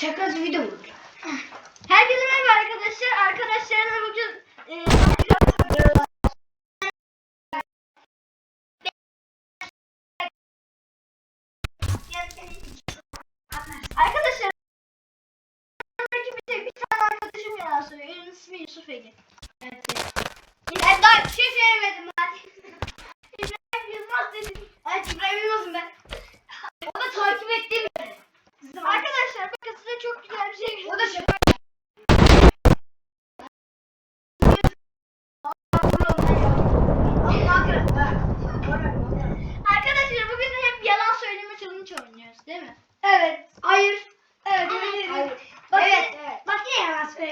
Şakacı video mu? Herkese merhaba arkadaşlar. Arkadaşlarla bugün e, Arkadaşlar bir tek bir tane arkadaşım yalan söylüyor. İsmi Yusuf Ege. Evet. Ben daha bir şey söylemedim.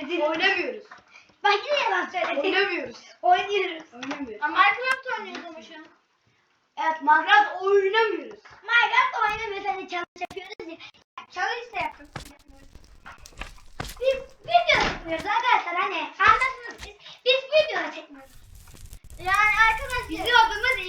söyledin. Oynamıyoruz. Bak yine yalan söyledin. Oynamıyoruz. Oynuyoruz. Oynamıyoruz. Ama Minecraft oynuyormuşum. Evet Minecraft oynamıyoruz. Minecraft oynamıyoruz. Hani challenge yapıyoruz ya. Challenge de yapıyoruz. Biz video çekmiyoruz arkadaşlar hani. Anlasınız biz. Biz video çekmiyoruz. Yani arkadaşlar. Bizim adımız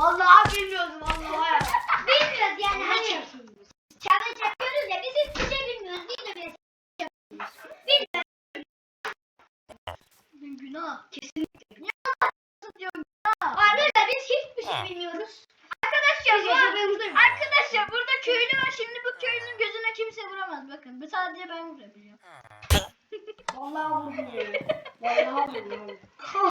Vallahi bilmiyoruz vallahi. bilmiyoruz yani hani. Çevre çakıyoruz ya biz hiçbir şey bilmiyoruz. Değil mi? Bilmiyoruz. Günah. Kesinlikle günah. Diyorum günah. Arkadaşlar biz hiçbir şey bilmiyoruz. Arkadaşlar bu arkadaşlar burada köylü var. Şimdi bu köylünün gözüne kimse vuramaz bakın. bu Sadece ben vurabiliyorum. vallahi vurmuyorum. Vallahi vurmuyorum.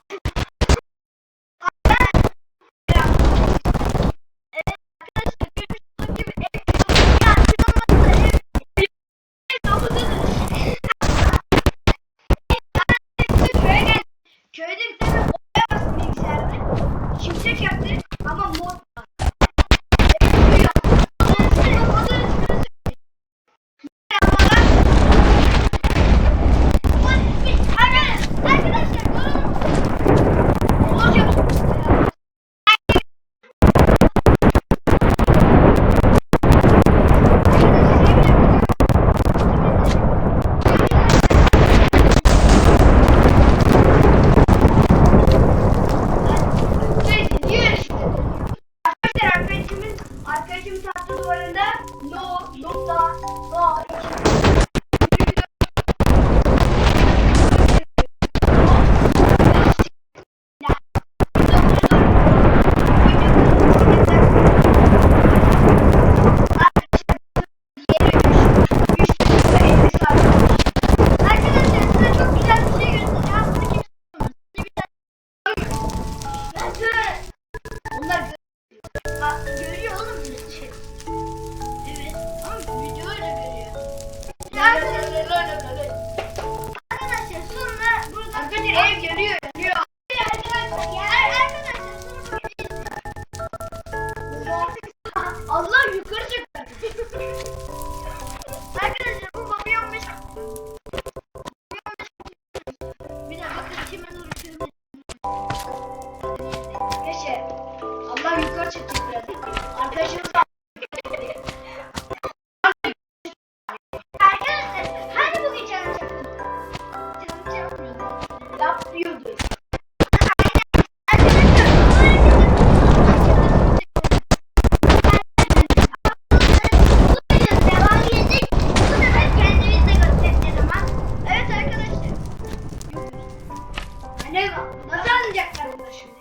Nasıl anlayacaklar bunu şimdi?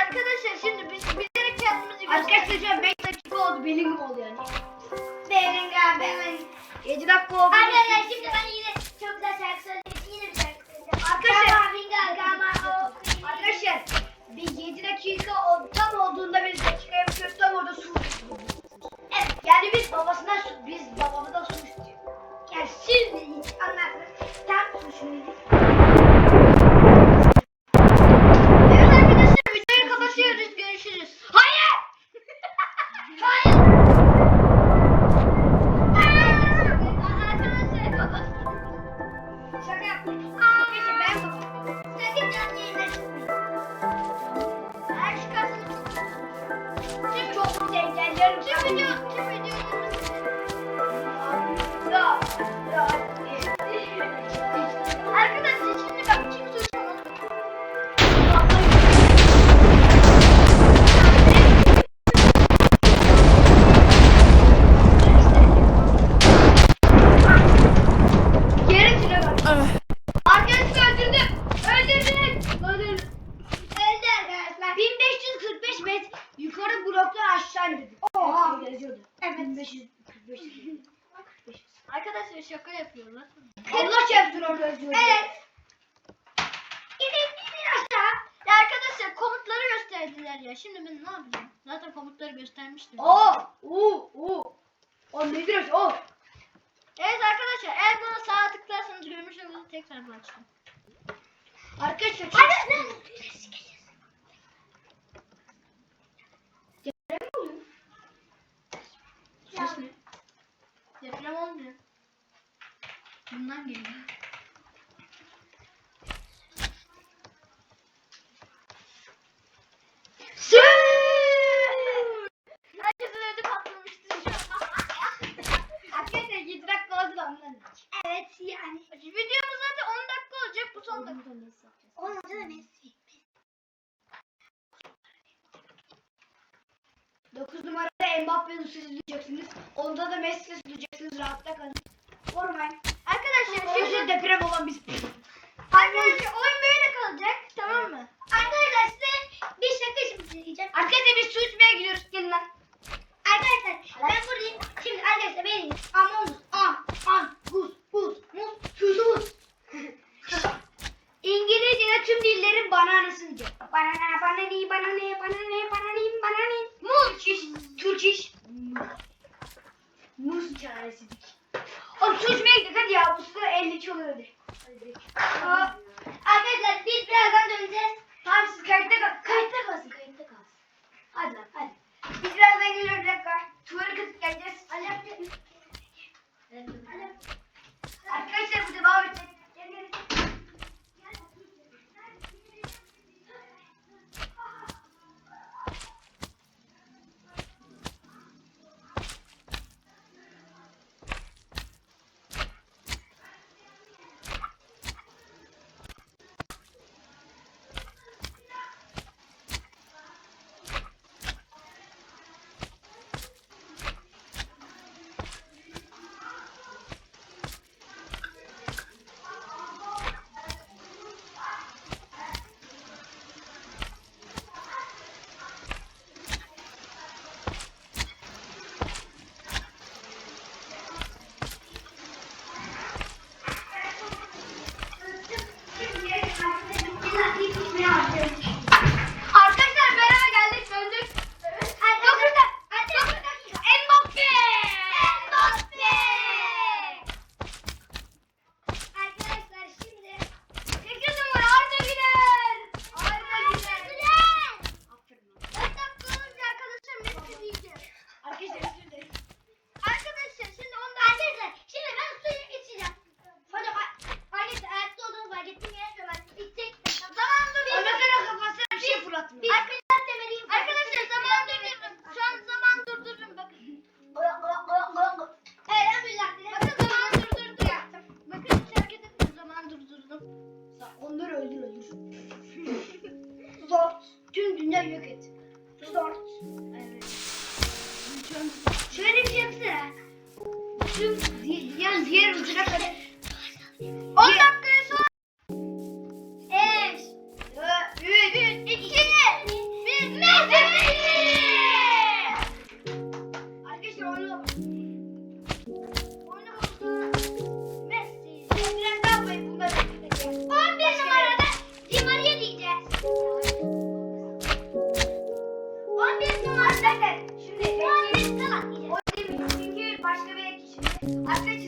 Arkadaşlar şimdi biz bilerek kendimizi Arkadaşlar şu an 5 dakika oldu benim oldu yani. Benim ya benim. 7 dakika oldu. Arkadaşlar şimdi ben yine çok güzel şarkı söyleyeceğim. Yine bir şarkı söyleyeceğim. Arkadaşlar. Arkadaşlar. Bir 7 dakika oldu tam olduğunda bir dakikaya bir tam orada su. Evet yani biz babasından engellerim. tüm gösterdiler ya. Şimdi ben ne yapacağım? Zaten komutları göstermiştim. Oo, oo, oo. O nedir o? O. Evet arkadaşlar eğer buna sağa tıklarsanız görmüş olduğunuz tekrar başlayın. Arkadaşlar Hadi ne? Deprem oluyor? Ses ne? Deprem olmuyor. Bundan geliyor. Herkesin ödü patlamıştı şu an. Arkadaşlar 7 dakika oldu da ondan. Evet yani. Videomuz zaten 10 dakika olacak. Bu son dakika. Olmadı da Messi. 9 numarada Mbappe'yi siz duyacaksınız. Onda da Messi'yi duyacaksınız. Rahatta kalın. Korkmayın. Arkadaşlar Şimdi şimdi deprem olan biz. Arkadaşlar oyun böyle kalacak. Tamam mı? Arkadaşlar size bir şaka şimdi söyleyeceğim. Arkadaşlar biz su içmeye gidiyoruz. Gelin lan. Arkadaşlar ben buradayım. Şimdi arkadaşlar benim Among Us. Am. An. Gus. Buz. Muz. Tuzuz. İngilizce'de tüm dillerin bananası diyecek. Banana, banani, banane, banane, Arkadaşlar